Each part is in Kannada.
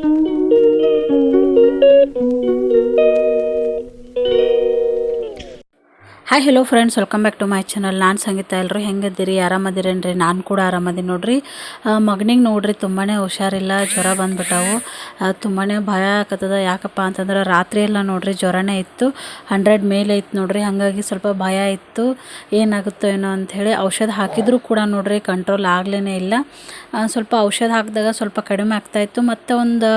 Thank you. Hi hello friends welcome back to my channel ನಾನು ಸಂಗೀತ ಎಲ್ಲರೂ ಹೆಂಗದಿರಿ ಆರಾಮದಿರೇನ್ರಿ? ನಾನು ಕೂಡ ಆರಾಮದೀನಿ ನೋಡ್ರಿ. ಮಗನಿಗೆ ನೋಡ್ರಿ ತುಂಬಾ ಹುಷಾರಿಲ್ಲ, ಜ್ವರ ಬಂದ್ಬಿಟ್ಟವು. ತುಂಬಾ ಭಯ ಆಗತ್ತದ ಯಾಕಪ್ಪ ಅಂತಂದ್ರೆ ರಾತ್ರಿ ಎಲ್ಲ ನೋಡ್ರಿ, ಜ್ವರನೇ ಇತ್ತು. ಹಂಡ್ರೆಡ್ ಮೇಲೆ ಇತ್ತು ನೋಡ್ರಿ. ಹಾಗಾಗಿ ಸ್ವಲ್ಪ ಭಯ ಇತ್ತು. ಏನಾಗುತ್ತೋ ಏನೋ ಅಂಥೇಳಿ ಔಷಧ ಹಾಕಿದರೂ ಕೂಡ ನೋಡ್ರಿ ಕಂಟ್ರೋಲ್ ಆಗಲೇ ಇಲ್ಲ. ಸ್ವಲ್ಪ ಔಷಧ ಹಾಕಿದಾಗ ಸ್ವಲ್ಪ ಕಡಿಮೆ ಆಗ್ತಾಯಿತ್ತು ಮತ್ತು ಒಂದು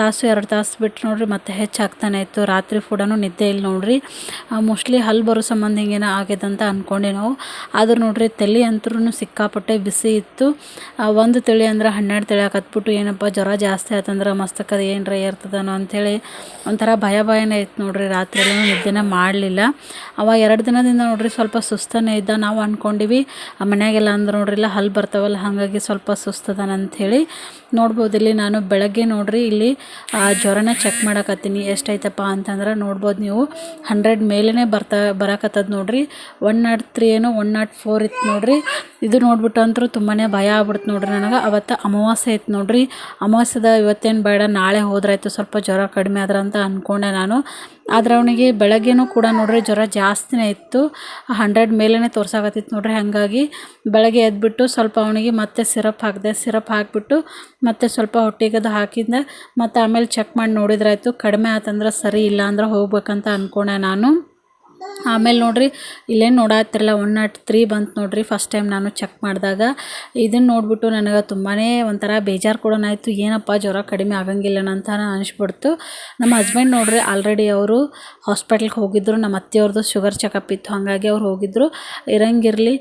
ತಾಸು, ಎರಡು ತಾಸು ಬಿಟ್ಟು ನೋಡ್ರಿ, ಮತ್ತೆ ಹೆಚ್ಚಾಗ್ತಾನೆ ಇತ್ತು. ರಾತ್ರಿ ಫುಡಾನು ನಿದ್ದೆ ಇಲ್ಲ ನೋಡ್ರಿ. ಮೋಸ್ಟ್ಲಿ ಹಲ್ಲು ಬರೋ ಸಂಬಂಧ ಹಿಂಗೇನೋ ಆಗ್ಯದ ಅಂತ ಅಂದ್ಕೊಂಡೆ ನಾವು. ಆದ್ರೆ ನೋಡ್ರಿ ತಲೆ ಅಂತೂ ಸಿಕ್ಕಾಪಟ್ಟೆ ಬಿಸಿ ಇತ್ತು. ಒಂದು ತಳಿ ಅಂದ್ರೆ ಹನ್ನೆರಡು ತಳಿ ಹಾಕತ್ಬಿಟ್ಟು ಏನಪ್ಪ ಜ್ವರ ಜಾಸ್ತಿ ಆಯ್ತಂದ್ರೆ ಮಸ್ತಕದ ಏನರ ಏರ್ತದನೋ ಅಂಥೇಳಿ ಒಂಥರ ಭಯ ಭಯನೇ ಇತ್ತು ನೋಡ್ರಿ ರಾತ್ರಿ ನಿದ್ದೆನೇ ಮಾಡಲಿಲ್ಲ. ಅವ ಎರಡು ದಿನದಿಂದ ನೋಡ್ರಿ ಸ್ವಲ್ಪ ಸುಸ್ತನೇ ಇದ್ದ ನಾವು ಅಂದ್ಕೊಂಡಿವಿ ಆ, ಮನೆಯಾಗೆಲ್ಲ ಅಂದ್ರೆ ನೋಡ್ರಿ ಇಲ್ಲ ಹಲ್ಲು ಬರ್ತಾವಲ್ಲ ಹಾಗಾಗಿ ಸ್ವಲ್ಪ ಸುಸ್ತದನಂಥೇಳಿ ನೋಡ್ಬೋದು. ಇಲ್ಲಿ ನಾನು ಬೆಳಗ್ಗೆ ನೋಡ್ರಿ ಇಲ್ಲಿ, ಆ, ಜ್ವರನ ಚೆಕ್ ಮಾಡಕತ್ತೀನಿ. ಎಷ್ಟೈತಪ್ಪ ಅಂತಂದ್ರೆ ನೋಡ್ಬೋದು ನೀವು. ಹಂಡ್ರೆಡ್ ಮೇಲೇ ಬರ್ತಾ ಬರಕತ್ತದ ನೋಡ್ರಿ. ಒನ್ ನಾಟ್ ತ್ರೀ ಏನೋ ಒನ್ ನಾಟ್ ಫೋರ್ ಇತ್ತು ನೋಡ್ರಿ. ಇದು ನೋಡ್ಬಿಟ್ಟು ಅಂತೂ ತುಂಬಾ ಭಯ ಆಗ್ಬಿಡ್ತು ನೋಡ್ರಿ ನನಗೆ. ಅವತ್ತು ಅಮಾವಾಸ್ಯೆ ಇತ್ತು ನೋಡ್ರಿ. ಅಮಾವಾಸ್ಯದ ಇವತ್ತೇನು ಬೇಡ, ನಾಳೆ ಹೋದ್ರಾಯ್ತು ಸ್ವಲ್ಪ ಜ್ವರ ಕಡಿಮೆ ಆದ್ರೆ ಅಂತ ಅಂದ್ಕೊಂಡೆ ನಾನು. ಆದ್ರೆ ಅವನಿಗೆ ಬೆಳಗ್ಗೆನೂ ಕೂಡ ನೋಡ್ರಿ ಜ್ವರ ಜಾಸ್ತಿನೇ ಇತ್ತು. ಹಂಡ್ರೆಡ್ ಮೇಲೇ ತೋರ್ಸಾಕತ್ತಿತ್ತು ನೋಡ್ರಿ ಹಾಗಾಗಿ. ಬೆಳಗ್ಗೆ ಎದ್ಬಿಟ್ಟು ಸ್ವಲ್ಪ ಅವನಿಗೆ ಮತ್ತೆ ಸಿರಪ್ ಹಾಕಿದೆ, ಸಿರಪ್ ಹಾಕಿಬಿಟ್ಟು ಮತ್ತೆ ಸ್ವಲ್ಪ ಹೊಟ್ಟೆಗದು ಹಾಕಿದ್ದೆ. ಮತ್ತು ಆಮೇಲೆ ಚೆಕ್ ಮಾಡಿ ನೋಡಿದ್ರಾಯ್ತು ಕಡಿಮೆ ಆತಂದ್ರೆ ಸರಿ ಇಲ್ಲ ಅಂದ್ರೆ ಹೋಗ್ಬೇಕಂತ ಅಂದ್ಕೊಂಡೆ ನಾನು. ಆಮೇಲೆ ನೋಡಿರಿ, ಇಲ್ಲೇನು ನೋಡಾತ್ತಿರಲ್ಲ ಒನ್ ನಾಟ್ ತ್ರೀ ಬಂತು ನೋಡಿರಿ ಫಸ್ಟ್ ಟೈಮ್ ನಾನು ಚೆಕ್ ಮಾಡಿದಾಗ. ಇದನ್ನು ನೋಡಿಬಿಟ್ಟು ನನಗೆ ತುಂಬಾ ಒಂಥರ ಬೇಜಾರು ಕೂಡ ಆಯಿತು. ಏನಪ್ಪ, ಜ್ವರ ಕಡಿಮೆ ಆಗಂಗಿಲ್ಲ ಅಂತ ಅನಿಸ್ಬಿಡ್ತು. ನಮ್ಮ ಹಸ್ಬೆಂಡ್ ನೋಡ್ರಿ ಆಲ್ರೆಡಿ ಅವರು ಹಾಸ್ಪಿಟ್ಲ್ಗೆ ಹೋಗಿದ್ದರು ನಮ್ಮ ಅತ್ತೆಯವ್ರದ್ದು ಶುಗರ್ ಚೆಕಪ್ ಇತ್ತು. ಹಾಗಾಗಿ ಅವ್ರು ಹೋಗಿದ್ದರು ಇರಂಗಿರಲಿ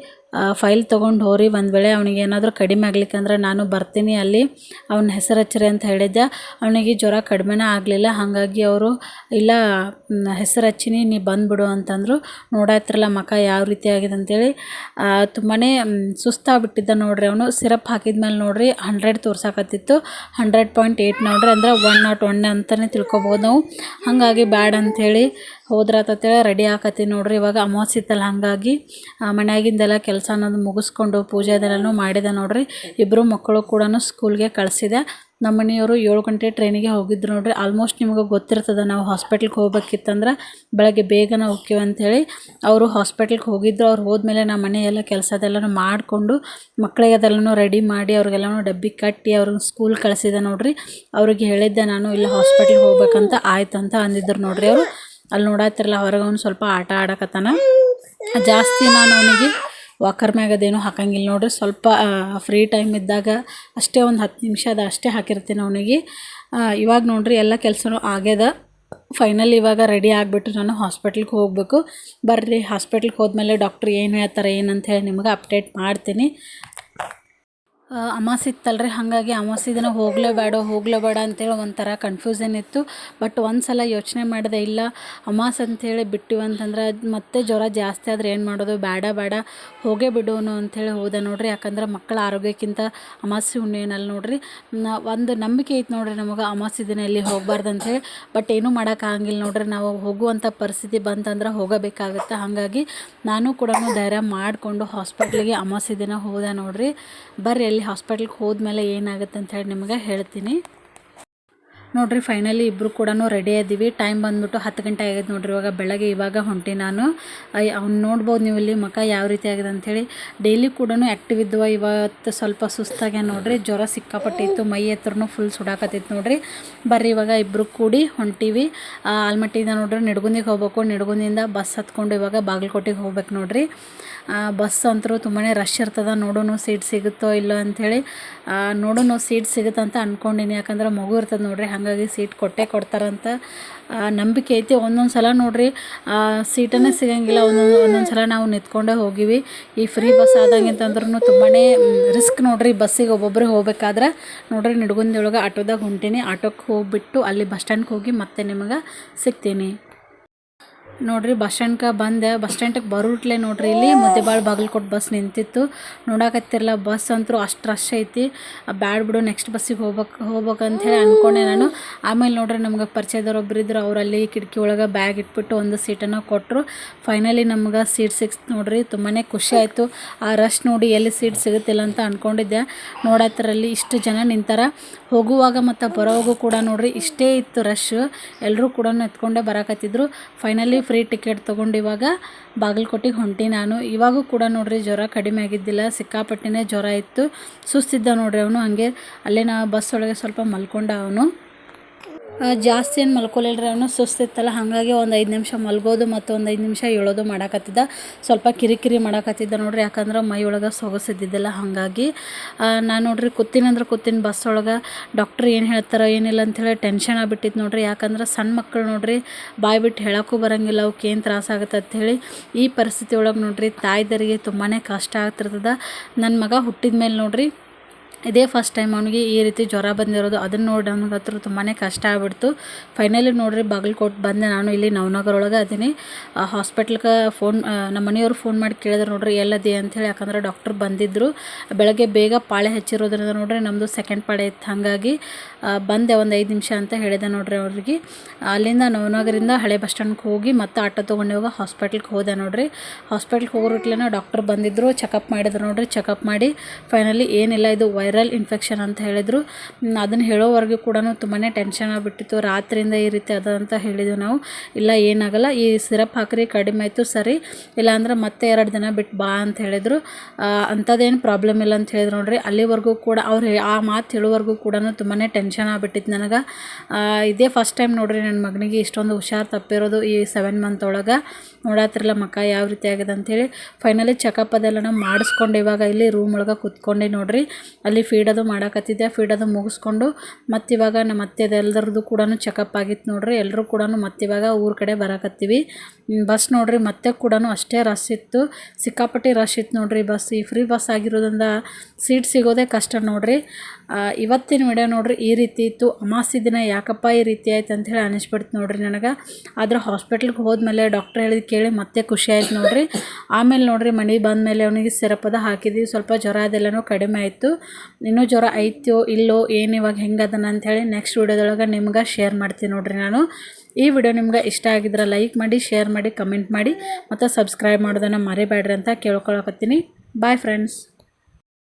ಫೈಲ್ ತೊಗೊಂಡು ಹೋರಿ. ಒಂದು ವೇಳೆ ಅವ್ನಿಗೆ ಏನಾದರೂ ಕಡಿಮೆ ಆಗ್ಲಿಕ್ಕಂದ್ರೆ ನಾನು ಬರ್ತೀನಿ ಅಲ್ಲಿ. ಅವ್ನ ಹೆಸರು ಹಚ್ಚಿರಿ ಅಂತ ಹೇಳಿದ್ದೆ. ಅವನಿಗೆ ಜ್ವರ ಕಡಿಮೆನೇ ಆಗಲಿಲ್ಲ. ಹಾಗಾಗಿ ಅವರು, ಇಲ್ಲ ಹೆಸರು ಹಚ್ಚಿನಿ, ನೀ ಬಂದುಬಿಡು ಅಂತಂದರು. ನೋಡಾತ್ರಲ್ಲ ಮಕ ಯಾವ ರೀತಿ ಆಗಿದೆ ಅಂತೇಳಿ. ತುಂಬಾ ಸುಸ್ತಾಗ್ಬಿಟ್ಟಿದ್ದ ನೋಡ್ರಿ ಅವನು. ಸಿರಪ್ ಹಾಕಿದ ಮೇಲೆ ನೋಡ್ರಿ ಹಂಡ್ರೆಡ್ ತೋರ್ಸಾಕತ್ತಿತ್ತು. ಹಂಡ್ರೆಡ್ ಪಾಯಿಂಟ್ ಏಯ್ಟ್ ನೋಡ್ರಿ. ಅಂದ್ರೆ ಒನ್ ನಾಟ್ ಒನ್ ಅಂತಲೇ ತಿಳ್ಕೊಬೋದು ನಾವು. ಹಾಗಾಗಿ ಬ್ಯಾಡ್ ಅಂಥೇಳಿ ಹೋದ್ರಾತೇಳಿ ರೆಡಿ ಆಕತಿ ನೋಡ್ರಿ. ಇವಾಗ ಅಮಾವಾಸ್ಯ ಇತ್ತಲ್ಲ, ಹಾಗಾಗಿ ಮನೆಯಾಗಿಂದೆಲ್ಲ ಕೆಲಸ ಅನ್ನೋದು ಮುಗಿಸ್ಕೊಂಡು ಪೂಜೆ ಅದೆಲ್ಲನೂ ಮಾಡಿದೆ ನೋಡ್ರಿ. ಇಬ್ಬರು ಮಕ್ಕಳು ಕೂಡ ಸ್ಕೂಲ್ಗೆ ಕಳಿಸಿದೆ. ನಮ್ಮ ಮನೆಯವರು ಏಳು ಗಂಟೆ ಟ್ರೈನಿಗೆ ಹೋಗಿದ್ರು ನೋಡ್ರಿ. ಆಲ್ಮೋಸ್ಟ್ ನಿಮಗೆ ಗೊತ್ತಿರ್ತದೆ, ನಾವು ಹಾಸ್ಪಿಟ್ಲ್ಗೆ ಹೋಗ್ಬೇಕಿತ್ತಂದ್ರೆ ಬೆಳಗ್ಗೆ ಬೇಗನೆ ಹೋಗ್ತೀವಿ ಅಂಥೇಳಿ ಅವರು ಹಾಸ್ಪಿಟ್ಲ್ಗೆ ಹೋಗಿದ್ರು. ಅವ್ರು ಹೋದ್ಮೇಲೆ ನಮ್ಮ ಮನೆಯೆಲ್ಲ ಕೆಲಸದೆಲ್ಲನೂ ಮಾಡಿಕೊಂಡು ಮಕ್ಕಳಿಗೆ ಅದೆಲ್ಲನೂ ರೆಡಿ ಮಾಡಿ ಅವ್ರಿಗೆಲ್ಲನೂ ಡಬ್ಬಿ ಕಟ್ಟಿ ಅವ್ರಿಗೆ ಸ್ಕೂಲ್ ಕಳಿಸಿದೆ ನೋಡ್ರಿ. ಅವ್ರಿಗೆ ಹೇಳಿದ್ದೆ, ನಾನು ಇಲ್ಲ ಹಾಸ್ಪಿಟ್ಲಿಗೆ ಹೋಗ್ಬೇಕಂತ ಆಯ್ತಂತ ಅಂತ ಅಂದಿದ್ರು ನೋಡ್ರಿ ಅವರು. ಅಲ್ಲಿ ನೋಡತ್ತಿರಲ್ಲ ಹೊರಗೆ ಅವ್ನು ಸ್ವಲ್ಪ ಆಟ ಆಡಕತ್ತಾನ. ಜಾಸ್ತಿ ನಾನು ಅವನಿಗೆ ವಾಕರ್ ಮ್ಯಾಗ ಅದೇನು ಹಾಕಂಗಿಲ್ಲ ನೋಡ್ರಿ. ಸ್ವಲ್ಪ ಫ್ರೀ ಟೈಮ್ ಇದ್ದಾಗ ಅಷ್ಟೇ ಒಂದು ಹತ್ತು ನಿಮಿಷ ಅದು ಅಷ್ಟೇ ಹಾಕಿರ್ತೀನಿ ಅವನಿಗೆ. ಇವಾಗ ನೋಡ್ರಿ ಎಲ್ಲ ಕೆಲಸನೂ ಆಗ್ಯದ. ಫೈನಲ್ ಇವಾಗ ರೆಡಿ ಆಗಿಬಿಟ್ಟು ನಾನು ಹಾಸ್ಪಿಟ್ಲಿಗೆ ಹೋಗಬೇಕು. ಬರ್ರಿ ಹಾಸ್ಪಿಟ್ಲಿಗೆ ಹೋದ್ಮೇಲೆ ಡಾಕ್ಟ್ರ್ ಏನು ಹೇಳ್ತಾರೆ, ಏನಂತ ಹೇಳಿ ನಿಮ್ಗೆ ಅಪ್ಡೇಟ್ ಮಾಡ್ತೀನಿ. ಆ, ಅಮಾವಾಸ್ಯೆ ಇತ್ತಲ್ರಿ? ಹಾಗಾಗಿ ಅಮಾಸೆ ದಿನ ಹೋಗಲೇಬೇಡ ಹೋಗಲೇಬೇಡ ಅಂತೇಳಿ ಒಂಥರ ಕನ್ಫ್ಯೂಷನ್ ಇತ್ತು. ಬಟ್ ಒಂದು ಸಲ ಯೋಚನೆ ಮಾಡಿದೆ ಇಲ್ಲ. ಅಮಾಸೆ ಅಂಥೇಳಿ ಬಿಟ್ಟಿವಿ ಅಂತಂದ್ರೆ ಮತ್ತೆ ಜ್ವರ ಜಾಸ್ತಿ ಆದರೆ ಏನು ಮಾಡೋದು? ಬೇಡ ಬೇಡ. ಹೋಗೇ ಬಿಡೋನು ಅಂಥೇಳಿ ಹೋದೆ ನೋಡ್ರಿ. ಯಾಕಂದ್ರೆ ಮಕ್ಕಳ ಆರೋಗ್ಯಕ್ಕಿಂತ ಅಮಾಸೆ ಹುಣ್ಣಿನಲ್ಲಿ ನೋಡ್ರಿ. ಒಂದು ನಂಬಿಕೆ ಐತೆ ನೋಡ್ರಿ ನಮಗೆ ಅಮಾಸೆ ದಿನ ಎಲ್ಲಿ ಹೋಗಬಾರ್ದು ಅಂಥೇಳಿ ಬಟ್ ಏನೂ ಮಾಡೋಕ್ಕಾಗಂಗಿಲ್ಲ ನೋಡ್ರಿ. ನಾವು ಹೋಗುವಂಥ ಪರಿಸ್ಥಿತಿ ಬಂತಂದ್ರೆ ಹೋಗಬೇಕಾಗುತ್ತೆ. ಹಾಗಾಗಿ ನಾನು ಕೂಡ ಧೈರ್ಯ ಮಾಡಿಕೊಂಡು ಹಾಸ್ಪಿಟ್ಲಿಗೆ ಅಮಾಸೆ ದಿನ ಹೋದೆ ನೋಡ್ರಿ. ಬರ್ರಿ ಅಲ್ಲಿ ಹಾಸ್ಪಿಟ್ಲಿಗೆ ಹೋದ್ಮೇಲೆ ಏನಾಗುತ್ತೆ ಅಂತ ಹೇಳಿ ನಿಮಗೆ ಹೇಳ್ತೀನಿ. ನೋಡ್ರಿ ಫೈನಲಿ ಇಬ್ಬರು ಕೂಡ ರೆಡಿ ಇದ್ದೀವಿ ಟೈಮ್ ಬಂದ್ಬಿಟ್ಟು ಹತ್ತು ಗಂಟೆ ಆಗಿದೆ ನೋಡ್ರಿ, ಇವಾಗ ಬೆಳಗ್ಗೆ ಇವಾಗ ಹೊಂಟಿ ನಾನು. ಅವ್ನು ನೋಡ್ಬೋದು ನೀವು ಇಲ್ಲಿ ಮಕ ಯಾವ ರೀತಿ ಆಗಿದೆ ಅಂಥೇಳಿ ಡೈಲಿ ಕೂಡ ಆ್ಯಕ್ಟಿವ್ ಇದ್ದವ ಇವತ್ತು ಸ್ವಲ್ಪ ಸುಸ್ತಾಗ್ಯ ನೋಡ್ರಿ. ಜ್ವರ ಸಿಕ್ಕಾಪಟ್ಟಿತ್ತು, ಮೈ ಹತ್ರನೂ ಫುಲ್ ಸುಡಾಕತ್ತಿತ್ತು ನೋಡ್ರಿ. ಬರ್ರಿ, ಇವಾಗ ಇಬ್ಬರು ಕೂಡಿ ಹೊಂಟೀವಿ. ಆಲ್ಮಟ್ಟಿಯಿಂದ ನೋಡ್ರಿ, ನಿಡ್ಗುಂದಿಗೆ ಹೋಗ್ಬೇಕು. ನಿಡ್ಗುಂದಿಂದ ಬಸ್ ಹತ್ಕೊಂಡು ಇವಾಗ ಬಾಗಲಕೋಟೆಗೆ ಹೋಗ್ಬೇಕು ನೋಡ್ರಿ. ಬಸ್ ಅಂತರೂ ತುಂಬಾ ರಶ್ ಇರ್ತದೆ. ನೋಡೋನು ಸೀಟ್ ಸಿಗುತ್ತೋ ಇಲ್ಲೋ ಅಂಥೇಳಿ ನೋಡೋನು ಸೀಟ್ ಸಿಗುತ್ತಂತ ಅಂದ್ಕೊಂಡಿನಿ ಯಾಕಂದ್ರೆ ಮಗು ಇರ್ತದೆ ನೋಡ್ರಿ ಹಾಗಾಗಿ ಸೀಟ್ ಕೊಟ್ಟೇ ಕೊಡ್ತಾರಂತ ನಂಬಿಕೆ ಐತಿ. ಒಂದೊಂದು ಸಲ ನೋಡ್ರಿ ಸೀಟನ್ನೇ ಸಿಗಂಗಿಲ್ಲ. ಒಂದೊಂದು ಒಂದೊಂದು ಸಲ ನಾವು ನಿಂತ್ಕೊಂಡೇ ಹೋಗಿವಿ. ಈ ಫ್ರೀ ಬಸ್ ಆದಂಗಿಂತಂದ್ರೂ ತುಂಬಾ ರಿಸ್ಕ್ ನೋಡ್ರಿ. ಬಸ್ಸಿಗೆ ಒಬ್ಬೊಬ್ಬರೇ ಹೋಗ್ಬೇಕಾದ್ರೆ, ನೋಡ್ರಿ ಒಳಗೆ ಆಟೋದಾಗ ಹೊಂಟೀನಿ. ಆಟೋಕ್ಕೆ ಹೋಗಿಬಿಟ್ಟು ಅಲ್ಲಿ ಬಸ್ ಸ್ಟ್ಯಾಂಡ್ಗೆ ಹೋಗಿ ಮತ್ತೆ ನಿಮಗೆ ಸಿಗ್ತೀನಿ. ನೋಡ್ರಿ ಬಸ್ ಸ್ಟ್ಯಾಂಡ್ಗೆ ಬಂದೆ. ಬಸ್ ಸ್ಟ್ಯಾಂಡಿಗೆ ಬರೋಟ್ಲೆ ನೋಡ್ರಿ ಇಲ್ಲಿ. ಮುದ್ದೆಬಾಳ ಕೊಟ್ ಬಸ್ ನಿಂತಿತ್ತು. ನೋಡಕತ್ತಿರಲ್ಲ ಬಸ್ ಅಂತೂ ಅಷ್ಟು ರಶ್ ಐತಿ. ಬ್ಯಾಡ್ ಬಿಡು ನೆಕ್ಸ್ಟ್ ಬಸ್ಸಿಗೆ ಹೋಗ್ಬೇಕು ಹೋಗ್ಬೇಕು ಅಂತ ಹೇಳಿ ಅನ್ಕೊಂಡೆ ನಾನು. ಆಮೇಲೆ ನೋಡ್ರಿ, ನಮ್ಗೆ ಪರಿಚಯದವ್ರು ಒಬ್ಬರಿದ್ರು ಅವರಲ್ಲಿ ಕಿಟಕಿ ಒಳಗೆ ಬ್ಯಾಗ್ ಇಟ್ಬಿಟ್ಟು ಒಂದು ಸೀಟನ್ನು ಕೊಟ್ಟರು ಫೈನಲಿ ನಮ್ಗೆ ಸೀಟ್ ಸಿಕ್ಸ್, ನೋಡ್ರಿ ತುಂಬಾ ಖುಷಿ ಆಯಿತು. ಆ ರಶ್ ನೋಡಿ ಎಲ್ಲಿ ಸೀಟ್ ಸಿಗುತ್ತಿಲ್ಲ ಅಂತ ಅಂದ್ಕೊಂಡಿದ್ದೆ ನೋಡತ್ತರಲ್ಲಿ ಇಷ್ಟು ಜನ ನಿಂತಾರ. ಹೋಗುವಾಗ ಮತ್ತು ಬರೋವಾಗೂ ಕೂಡ ನೋಡ್ರಿ, ಇಷ್ಟೇ ಇತ್ತು ರಶ್ ಎಲ್ಲರೂ ಕೂಡ ಎತ್ಕೊಂಡೇ ಬರಕತ್ತಿದ್ರು. ಫೈನಲಿ ಫ್ರೀ ಟಿಕೆಟ್ ತೊಗೊಂಡು ಇವಾಗ ಬಾಗಲಕೋಟೆಗೆ ಹೊಂಟಿ ನಾನು. ಇವಾಗೂ ಕೂಡ ನೋಡ್ರಿ ಜ್ವರ ಕಡಿಮೆ ಆಗಿದ್ದಿಲ್ಲ, ಸಿಕ್ಕಾಪಟ್ಟಿನೇ ಜ್ವರ ಇತ್ತು. ಸುಸ್ತಿದ್ದ ನೋಡ್ರಿ ಅವನು, ಹಾಗೆ ಅಲ್ಲೇ ನಾ ಬಸ್ ಒಳಗೆ ಸ್ವಲ್ಪ ಮಲ್ಕೊಂಡ ಅವನು. ಜಾಸ್ತಿ ಏನು ಮಲ್ಕೊಲಿಲ್ರಿ ಅವನು? ಸುಸ್ತಿತ್ತಲ್ಲ, ಹಾಗಾಗಿ ಒಂದು ಐದು ನಿಮಿಷ ಮಲ್ಗೋದು ಮತ್ತು ಒಂದು ಐದು ನಿಮಿಷ ಏಳೋದು ಮಾಡಾಕತ್ತಿದ್ದ. ಸ್ವಲ್ಪ ಕಿರಿಕಿರಿ ಮಾಡಾಕತ್ತಿದ್ದ ನೋಡ್ರಿ, ಯಾಕಂದ್ರೆ ಮೈ ಒಳಗೆ ಸೊಗಸಿದ್ದಿದ್ದಿಲ್ಲ, ಹಾಗಾಗಿ. ನಾನು ನೋಡ್ರಿ ಕೂತಿನಂದ್ರೆ ಕೂತಿನ ಬಸ್ ಒಳಗೆ. ಡಾಕ್ಟ್ರ್ ಏನು ಹೇಳ್ತಾರೋ ಏನಿಲ್ಲ ಅಂಥೇಳಿ ಟೆನ್ಷನ್ ಆಗ್ಬಿಟ್ಟಿತ್ತು ನೋಡ್ರಿ. ಯಾಕಂದ್ರೆ ಸಣ್ಣ ಮಕ್ಕಳು ನೋಡ್ರಿ, ಬಾಯಿ ಬಿಟ್ಟು ಹೇಳೋಕ್ಕೂ ಬರಂಗಿಲ್ಲ ಅವಕ್ಕೆ ಏನು ತ್ರಾಸಾಗುತ್ತೆ ಅಂಥೇಳಿ ಈ ಪರಿಸ್ಥಿತಿ ಒಳಗೆ ನೋಡ್ರಿ, ತಾಯ್ದರಿಗೆ ತುಂಬಾ ಕಷ್ಟ ಆಗ್ತಿರ್ತದ. ನನ್ನ ಮಗ ಹುಟ್ಟಿದ ಮೇಲೆ ನೋಡ್ರಿ ಇದೇ ಫಸ್ಟ್ ಟೈಮ್ ಅವನಿಗೆ ಈ ರೀತಿ ಜ್ವರ ಬಂದಿರೋದು, ಅದನ್ನು ನೋಡಿ ನನಗೆ ಹತ್ರ ತುಂಬಾ ಕಷ್ಟ ಆಗ್ಬಿಡ್ತು. ಫೈನಲಿ ನೋಡ್ರಿ, ಬಾಗಲಕೋಟೆ ಬಂದೆ ನಾನು, ಇಲ್ಲಿ ನವನಗರ ಒಳಗೆ ಅದೀನಿ ಹಾಸ್ಪಿಟ್ಲ್ಗೆ ಫೋನ್ ನಮ್ಮ ಮನೆಯವ್ರು ಫೋನ್ ಮಾಡಿ ಕೇಳಿದ್ರು, ನೋಡ್ರಿ ಎಲ್ಲದಿ ಅಂಥೇಳಿ ಯಾಕಂದ್ರೆ ಡಾಕ್ಟ್ರ್ ಬಂದಿದ್ದರು ಬೆಳಗ್ಗೆ ಬೇಗ ಪಾಳೆ ಹಚ್ಚಿರೋದ್ರಿಂದ ನೋಡ್ರಿ ನಮ್ಮದು ಸೆಕೆಂಡ್ ಪಾಳೆ ಇತ್ತು. ಹಾಗಾಗಿ ಬಂದೆ ಒಂದು ಐದು ನಿಮಿಷ ಅಂತ ಹೇಳಿದೆ ನೋಡ್ರಿ ಅವ್ರಿಗೆ. ಅಲ್ಲಿಂದ ನವನಗರಿಂದ ಹಳೆ ಬಸ್ ಸ್ಟ್ಯಾಂಡ್ಗೆ ಹೋಗಿ ಮತ್ತೆ ಆಟೋ ತೊಗೊಂಡು ಹೋಗಿ ಹಾಸ್ಪಿಟ್ಲ್ಗೆ ಹೋದೆ ನೋಡ್ರಿ. ಹಾಸ್ಪಿಟ್ಲ್ಗೆ ಹೋಗೋಟ್ಲೇನ ಡಾಕ್ಟರ್ ಬಂದಿದ್ದರು ಚೆಕಪ್ ಮಾಡಿದ್ರು ನೋಡ್ರಿ ಚೆಕಪ್ ಮಾಡಿ ಫೈನಲಿ ಏನಿಲ್ಲ, ಇದು ವೈರಲ್ ಇನ್ಫೆಕ್ಷನ್ ಅಂತ ಹೇಳಿದರು. ಅದನ್ನು ಹೇಳೋವರೆಗೂ ಕೂಡ ತುಂಬಾ ಟೆನ್ಷನ್ ಆಗಿಬಿಟ್ಟಿತ್ತು. ರಾತ್ರಿಯಿಂದ ಈ ರೀತಿ ಅದ ಅಂತ ಹೇಳಿದ್ವಿ ನಾವು. ಇಲ್ಲ, ಏನಾಗಲ್ಲ. ಈ ಸಿರಪ್ ಹಾಕ್ರಿ, ಕಡಿಮೆ ಆಯಿತು, ಸರಿ. ಇಲ್ಲಾಂದ್ರೆ ಮತ್ತೆ ಎರಡು ದಿನ ಬಿಟ್ಟು ಬಾ ಅಂತ ಹೇಳಿದರು. ಅಂಥದ್ದೇನು ಪ್ರಾಬ್ಲಮ್ ಇಲ್ಲ ಅಂತ ಹೇಳಿದ್ರು ನೋಡ್ರಿ. ಅಲ್ಲಿವರೆಗೂ ಕೂಡ ಅವ್ರು ಆ ಮಾತು ಹೇಳುವರೆಗೂ ಕೂಡ ತುಂಬಾ ಟೆನ್ಷನ್ ಆಗಿಬಿಟ್ಟಿತ್ತು ನನಗೆ. ಇದೇ ಫಸ್ಟ್ ಟೈಮ್ ನೋಡ್ರಿ ನನ್ನ ಮಗನಿಗೆ ಇಷ್ಟೊಂದು ಹುಷಾರು ತಪ್ಪಿರೋದು ಈ ಸೆವೆನ್ ಮಂತ್ ಒಳಗೆ. ನೋಡತ್ತಿರಲ್ಲ ಮಕ್ಕ ಯಾವ ರೀತಿ ಆಗಿದೆ ಅಂಥೇಳಿ ಫೈನಲಿ ಚೆಕಪ್ ಅದೆಲ್ಲ ನಾವು ಮಾಡಿಸ್ಕೊಂಡು ಇವಾಗ ಇಲ್ಲಿ ರೂಮ್ ಒಳಗೆ ಕೂತ್ಕೊಂಡೆ ನೋಡ್ರಿ. ಅಲ್ಲಿ ಫೀಡ್ ಅದು ಮಾಡಾಕತ್ತಿದ್ದೆ. ಅದು ಮುಗಿಸ್ಕೊಂಡು ಮತ್ತಿವಾಗ ನಮ್ಮ ಅತ್ತೆದೆಲ್ಲರದ್ದು ಕೂಡ ಚೆಕಪ್ ಆಗಿತ್ತು ನೋಡ್ರಿ. ಎಲ್ಲರೂ ಕೂಡ ಮತ್ತಿವಾಗ ಊರ ಕಡೆ ಬರಾಕತ್ತೀವಿ. ಬಸ್ ನೋಡ್ರಿ, ಮತ್ತೆ ಕೂಡ ಅಷ್ಟೇ ರಶ್ ಇತ್ತು. ಸಿಕ್ಕಾಪಟ್ಟೆ ರಶ್ ಇತ್ತು ನೋಡ್ರಿ ಬಸ್ ಈ ಫ್ರೀ ಬಸ್ ಆಗಿರೋದ್ರಿಂದ ಸೀಟ್ ಸಿಗೋದೇ ಕಷ್ಟ ನೋಡ್ರಿ. ಇವತ್ತಿನ ವಿಡಿಯೋ ನೋಡ್ರಿ ಈ ರೀತಿ ಇತ್ತು. ಅಮಾಸಿ ದಿನ ಯಾಕಪ್ಪ ಈ ರೀತಿ ಆಯ್ತು ಅಂಥೇಳಿ ಅನಿಸ್ಬಿಡ್ತು ನೋಡ್ರಿ ನನಗೆ. ಆದ್ರೆ ಹಾಸ್ಪಿಟ್ಲಿಗೆ ಹೋದ್ಮೇಲೆ ಡಾಕ್ಟ್ರ್ ಹೇಳಿದ್ ಕೇಳಿ ಮತ್ತೆ ಖುಷಿ ಆಯ್ತು ನೋಡ್ರಿ. ಆಮೇಲೆ ನೋಡ್ರಿ ಮನೆಗೆ ಬಂದಮೇಲೆ ಅವನಿಗೆ ಸಿರಪದ ಹಾಕಿದ್ವಿ. ಸ್ವಲ್ಪ ಜ್ವರ ಅದೆಲ್ಲನೂ ಕಡಿಮೆ ಆಯಿತು. ಇನ್ನೂ ಜ್ವರ ಐತೋ ಇಲ್ಲೋ ಏನು ಇವಾಗ ಹೆಂಗದನ ಅಂತ ಅಂಥೇಳಿ ನೆಕ್ಸ್ಟ್ ವಿಡಿಯೋದೊಳಗೆ ನಿಮ್ಗೆ ಶೇರ್ ಮಾಡ್ತೀನಿ ನೋಡ್ರಿ ನಾನು. ಈ ವಿಡಿಯೋ ನಿಮ್ಗೆ ಇಷ್ಟ ಆಗಿದ್ರೆ ಲೈಕ್ ಮಾಡಿ ಶೇರ್ ಮಾಡಿ ಕಮೆಂಟ್ ಮಾಡಿ, ಮತ್ತು ಸಬ್ಸ್ಕ್ರೈಬ್ ಮಾಡೋದನ್ನು ಮರಿಬೇಡ್ರಿ ಅಂತ ಕೇಳ್ಕೊಳಕತ್ತೀನಿ. Bye friends